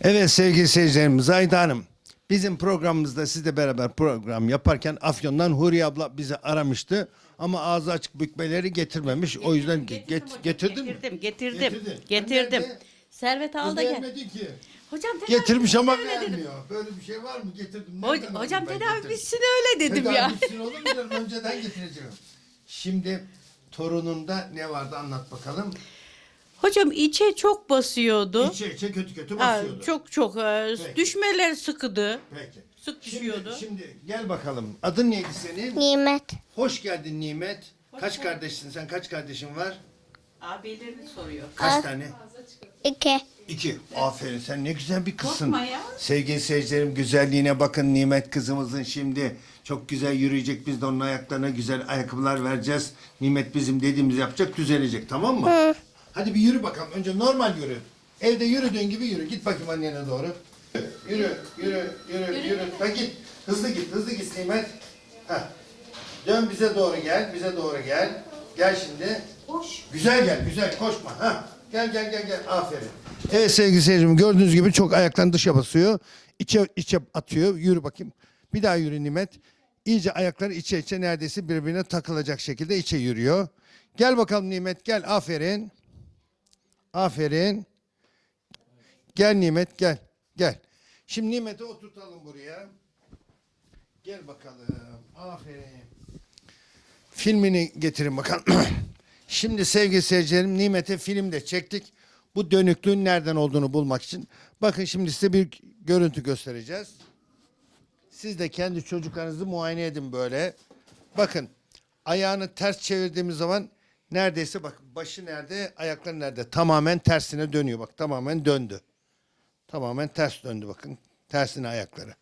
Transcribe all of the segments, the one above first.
Evet sevgili seyircilerimiz Zayda Hanım. Bizim programımızda sizle beraber program yaparken Afyon'dan Huriye abla bizi aramıştı. Ama ağzı açık bükmeleri getirmemiş. O yüzden ge- Getirdim get- hocam, getirdin mi? Getirdim, getirdim. Getirdim. Nerede? Servet al da gel. Ki. Hocam tedavi Getirmiş ama bitsin öyle dedim. vermiyor. Böyle bir şey var mı? Getirdim. Ho- hocam tedavi getirdim? bitsin öyle dedim Tedavi ya. bitsin olur mu? Önceden getireceğim. Şimdi torununda ne vardı anlat bakalım. Hocam içe çok basıyordu. İçe içe kötü kötü Ha, basıyordu. çok çok e, Peki. düşmeler sıkıdı. Peki. Sık Şimdi, düşüyordu. şimdi gel bakalım. Adın neydi senin? Nimet. Hoş geldin Nimet. Kaç kardeşsin sen? Kaç kardeşin var? Abilerini soruyor. Kaç Az. tane? İki. İki. Aferin sen ne güzel bir kızsın. Korkma ya. Sevgili seyircilerim güzelliğine bakın Nimet kızımızın şimdi çok güzel yürüyecek. Biz de onun ayaklarına güzel ayakkabılar vereceğiz. Nimet bizim dediğimizi yapacak düzelecek tamam mı? Hadi bir yürü bakalım. Önce normal yürü. Evde yürüdüğün gibi yürü. Git bakayım annene doğru. Yürü, yürü, yürü, yürü. Ha git. Hızlı git, hızlı git Nimet. Heh. Dön bize doğru gel, bize doğru gel. Gel şimdi. Boş. Güzel gel, güzel koşma. Ha. Gel gel gel gel. Aferin. Evet sevgili seyircim gördüğünüz gibi çok ayaklarını dışa basıyor. İçe içe atıyor. Yürü bakayım. Bir daha yürü Nimet. İyice ayakları içe içe neredeyse birbirine takılacak şekilde içe yürüyor. Gel bakalım Nimet gel. Aferin. Aferin. Gel Nimet gel. Gel. Şimdi Nimet'i oturtalım buraya. Gel bakalım. Aferin. Filmini getirin bakalım. Şimdi sevgili seyircilerim Nimet'e film de çektik. Bu dönüklüğün nereden olduğunu bulmak için. Bakın şimdi size bir görüntü göstereceğiz. Siz de kendi çocuklarınızı muayene edin böyle. Bakın ayağını ters çevirdiğimiz zaman neredeyse bak başı nerede ayakları nerede tamamen tersine dönüyor bak tamamen döndü. Tamamen ters döndü bakın tersine ayakları.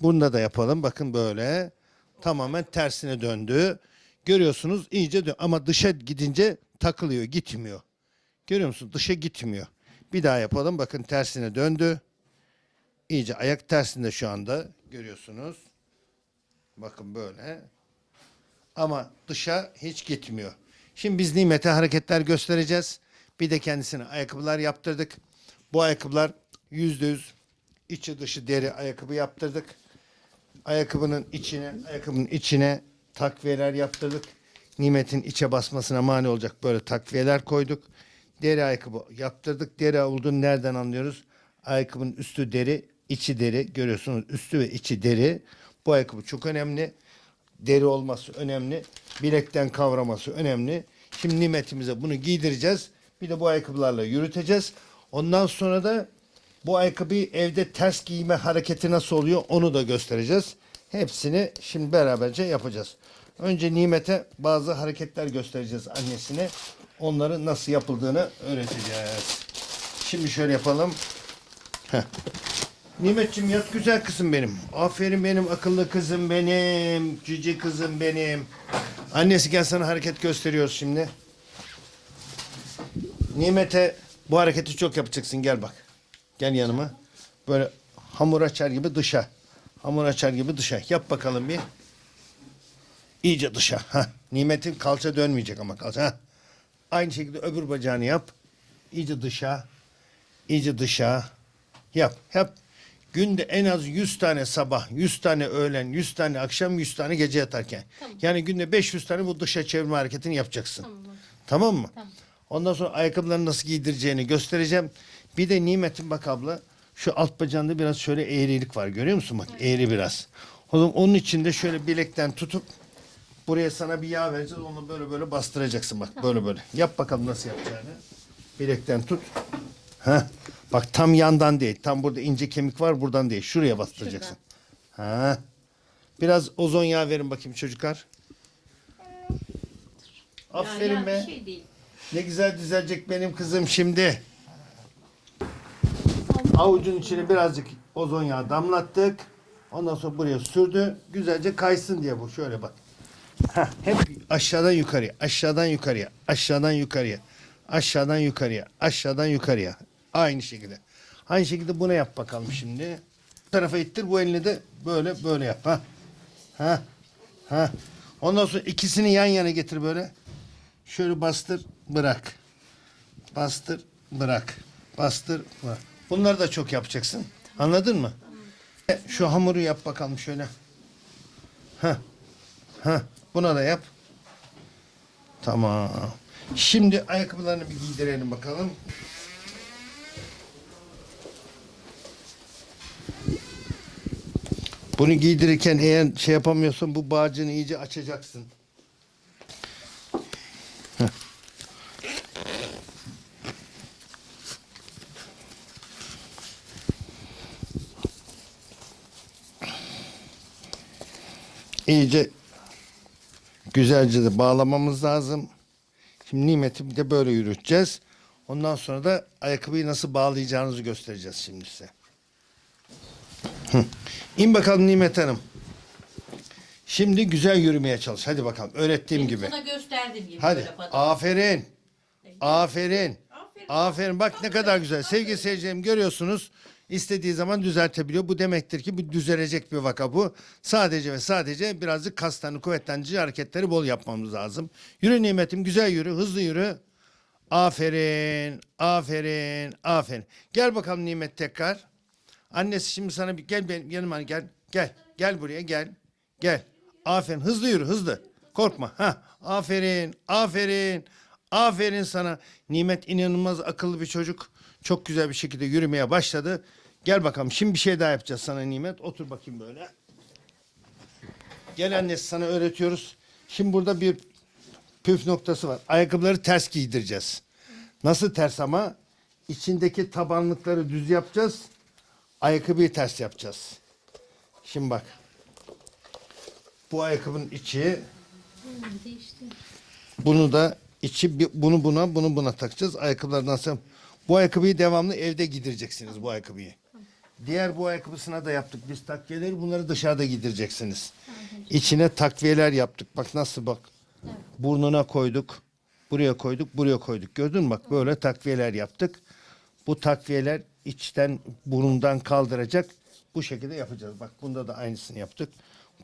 Bunda da yapalım bakın böyle tamamen tersine döndü. Görüyorsunuz iyice dön ama dışa gidince takılıyor gitmiyor. Görüyor musunuz dışa gitmiyor. Bir daha yapalım bakın tersine döndü. İyice ayak tersinde şu anda görüyorsunuz. Bakın böyle. Ama dışa hiç gitmiyor. Şimdi biz Nimet'e hareketler göstereceğiz. Bir de kendisine ayakkabılar yaptırdık. Bu ayakkabılar yüzde yüz içi dışı deri ayakkabı yaptırdık. Ayakkabının içine, ayakkabının içine takviyeler yaptırdık. Nimet'in içe basmasına mani olacak böyle takviyeler koyduk. Deri ayakkabı yaptırdık. Deri olduğunu nereden anlıyoruz? Ayakkabının üstü deri, içi deri. Görüyorsunuz üstü ve içi deri. Bu ayakkabı çok önemli. Deri olması önemli. Bilekten kavraması önemli. Şimdi nimetimize bunu giydireceğiz. Bir de bu ayakkabılarla yürüteceğiz. Ondan sonra da bu ayakkabıyı evde ters giyme hareketi nasıl oluyor onu da göstereceğiz. Hepsini şimdi beraberce yapacağız. Önce Nimet'e bazı hareketler göstereceğiz annesine. Onları nasıl yapıldığını öğreteceğiz. Şimdi şöyle yapalım. Heh. Nimetciğim yat güzel kızım benim. Aferin benim akıllı kızım benim. Cici kızım benim. Annesi gel sana hareket gösteriyoruz şimdi. Nimet'e bu hareketi çok yapacaksın gel bak. Gel yanıma. Böyle hamur açar gibi dışa. Hamur açar gibi dışa. Yap bakalım bir. İyice dışa. Ha. Nimet'in kalça dönmeyecek ama kalça. Ha. Aynı şekilde öbür bacağını yap. İyice dışa. İyice dışa. Yap. Yap. Günde en az 100 tane sabah, 100 tane öğlen, 100 tane akşam, 100 tane gece yatarken. Yani günde 500 tane bu dışa çevirme hareketini yapacaksın. Tamam, mı? Ondan sonra ayakkabıları nasıl giydireceğini göstereceğim. Bir de Nimet'in bak abla şu alt bacağında biraz şöyle eğrilik var görüyor musun bak eğri biraz. O zaman onun için de şöyle bilekten tutup buraya sana bir yağ vereceğiz onu böyle böyle bastıracaksın bak böyle böyle. Yap bakalım nasıl yapacağını. Bilekten tut. Ha. Bak tam yandan değil. Tam burada ince kemik var buradan değil. Şuraya bastıracaksın. Ha. Biraz ozon yağı verin bakayım çocuklar. Aferin Ya, ya, be. bir şey değil. Ne güzel düzelecek benim kızım şimdi. Avucun içine birazcık ozon yağı damlattık. Ondan sonra buraya sürdü. Güzelce kaysın diye bu. Şöyle bak. Heh, hep aşağıdan yukarıya, aşağıdan yukarıya, aşağıdan yukarıya, aşağıdan yukarıya, aşağıdan yukarıya. Aynı şekilde. Aynı şekilde buna yap bakalım şimdi. Bu tarafa ittir, bu elini de böyle böyle yap. Ha. Ha. Ha. Ondan sonra ikisini yan yana getir böyle. Şöyle bastır, bırak. Bastır, bırak. Bastır, bırak. Bunları da çok yapacaksın. Anladın mı? E, Şu hamuru yap bakalım şöyle. Heh. Heh. Buna da yap. Tamam. Şimdi ayakkabılarını bir giydirelim bakalım. Bunu giydirirken eğer şey yapamıyorsan bu bağcını iyice açacaksın. Heh. İyice güzelce de bağlamamız lazım. Şimdi nimeti bir de böyle yürüteceğiz. Ondan sonra da ayakkabıyı nasıl bağlayacağınızı göstereceğiz şimdi size. İn bakalım Nimet Hanım. Şimdi güzel yürümeye çalış. Hadi bakalım. Öğrettiğim gibi. Sana gösterdiğim gibi. Hadi. böyle pat- Aferin. Aferin. Aferin. Aferin. Bak ne kadar güzel. Sevgili seyircilerim görüyorsunuz. İstediği zaman düzeltebiliyor. Bu demektir ki bu düzelecek bir vaka bu. Sadece ve sadece birazcık kaslarını kuvvetlendirici hareketleri bol yapmamız lazım. Yürü nimetim güzel yürü. Hızlı yürü. Aferin. Aferin. Aferin. Gel bakalım nimet tekrar. Annesi şimdi sana bir gel benim yanıma gel. Gel. Gel buraya gel. Gel. Aferin. Hızlı yürü hızlı. Korkma. Ha. Aferin. Aferin. Aferin sana. Nimet inanılmaz akıllı bir çocuk. Çok güzel bir şekilde yürümeye başladı. Gel bakalım. Şimdi bir şey daha yapacağız sana Nimet. Otur bakayım böyle. Gel annesi sana öğretiyoruz. Şimdi burada bir püf noktası var. Ayakkabıları ters giydireceğiz. Nasıl ters ama? İçindeki tabanlıkları düz yapacağız. Ayakkabıyı ters yapacağız. Şimdi bak. Bu ayakkabının içi bunu da içi bunu buna bunu buna takacağız. Ayakkabılardan sonra bu ayakkabıyı devamlı evde giydireceksiniz bu ayakkabıyı. Diğer bu ayakkabısına da yaptık biz takviyeleri. Bunları dışarıda giydireceksiniz. İçine takviyeler yaptık. Bak nasıl bak. Burnuna koyduk. Buraya koyduk, buraya koyduk. Gördün mü bak böyle takviyeler yaptık. Bu takviyeler içten burundan kaldıracak. Bu şekilde yapacağız. Bak bunda da aynısını yaptık.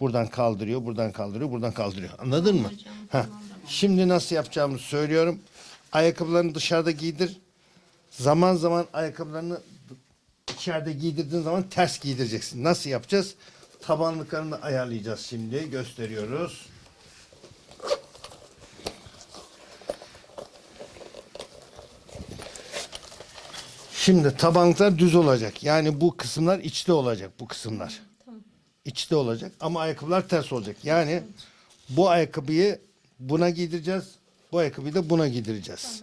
Buradan kaldırıyor, buradan kaldırıyor, buradan kaldırıyor. Anladın mı? Heh. Şimdi nasıl yapacağımızı söylüyorum. Ayakkabılarını dışarıda giydir. Zaman zaman ayakkabılarını içeride giydirdiğin zaman ters giydireceksin. Nasıl yapacağız? Tabanlıklarını ayarlayacağız şimdi. Gösteriyoruz. Şimdi tabanlıklar düz olacak. Yani bu kısımlar içte olacak bu kısımlar. İçte olacak ama ayakkabılar ters olacak. Yani bu ayakkabıyı buna giydireceğiz. Bu ayakkabıyı da buna giydireceğiz.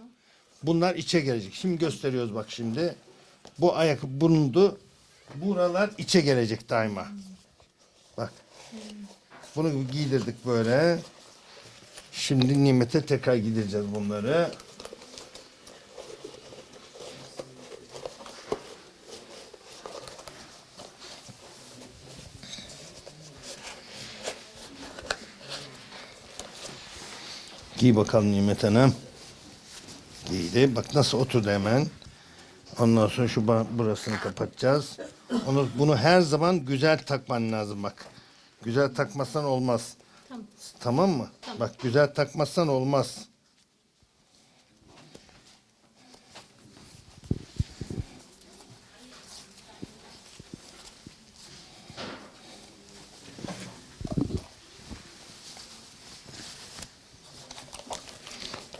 Bunlar içe gelecek. Şimdi gösteriyoruz bak şimdi. Bu ayakkabı bulundu. Buralar içe gelecek daima. Bak. Bunu giydirdik böyle. Şimdi nimete tekrar giydireceğiz bunları. Giy bakalım Nimet Hanım. Giydi. Bak nasıl oturdu hemen. Ondan sonra şu burasını kapatacağız. Onu, bunu her zaman güzel takman lazım bak. Güzel takmazsan olmaz. Tamam. Tamam mı? Bak güzel takmazsan olmaz.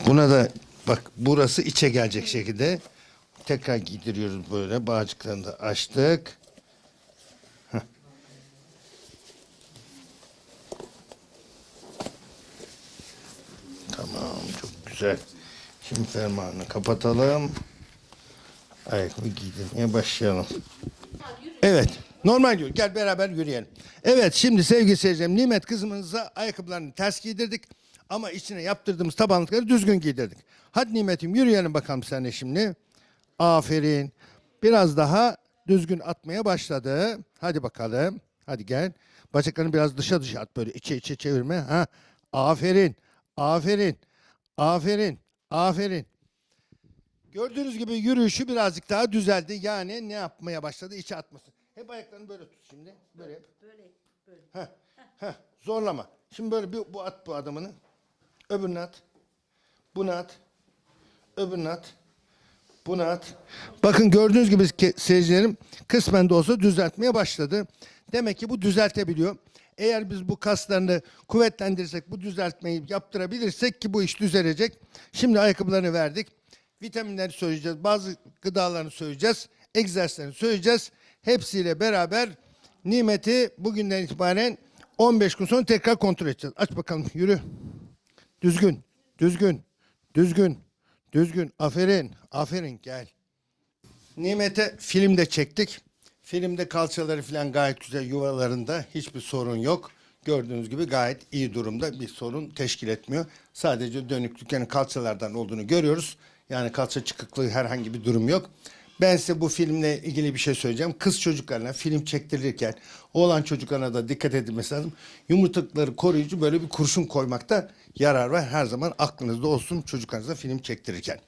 Buna da bak burası içe gelecek şekilde tekrar giydiriyoruz böyle. Bağcıklarını da açtık. Tamam çok güzel. Şimdi fermuarını kapatalım. Ayakkabı giydirmeye başlayalım. Evet. Normal yürü. Gel beraber yürüyelim. Evet şimdi sevgili seyircilerim Nimet kızımıza ayakkabılarını ters giydirdik. Ama içine yaptırdığımız tabanlıkları düzgün giydirdik. Hadi Nimet'im yürüyelim bakalım sen de şimdi. Aferin. Biraz daha düzgün atmaya başladı. Hadi bakalım. Hadi gel. Bacaklarını biraz dışa dışa at böyle içe içe çevirme. Ha. Aferin. Aferin. Aferin. Aferin. Gördüğünüz gibi yürüyüşü birazcık daha düzeldi. Yani ne yapmaya başladı? İçe atması. Hep ayaklarını böyle tut şimdi. Böyle. Böyle, böyle. Heh, heh, zorlama. Şimdi böyle bir bu at bu adamını. Öbürünü at. Bunu at. Öbürünü at. Bunu at. Bakın gördüğünüz gibi seyircilerim kısmen de olsa düzeltmeye başladı. Demek ki bu düzeltebiliyor. Eğer biz bu kaslarını kuvvetlendirirsek, bu düzeltmeyi yaptırabilirsek ki bu iş düzelecek. Şimdi ayakkabılarını verdik. Vitaminleri söyleyeceğiz. Bazı gıdalarını söyleyeceğiz. Egzersizlerini söyleyeceğiz. Hepsiyle beraber nimeti bugünden itibaren 15 gün sonra tekrar kontrol edeceğiz. Aç bakalım yürü. Düzgün, düzgün, düzgün, düzgün. Aferin, aferin gel. Nimet'e filmde çektik. Filmde kalçaları falan gayet güzel yuvalarında. Hiçbir sorun yok. Gördüğünüz gibi gayet iyi durumda. Bir sorun teşkil etmiyor. Sadece dönüklük kalçalardan olduğunu görüyoruz. Yani kalça çıkıklığı herhangi bir durum yok. Ben size bu filmle ilgili bir şey söyleyeceğim. Kız çocuklarına film çektirirken oğlan çocuklarına da dikkat edilmesi lazım. Yumurtalıkları koruyucu böyle bir kurşun koymakta yarar var. Her zaman aklınızda olsun çocuklarınıza film çektirirken.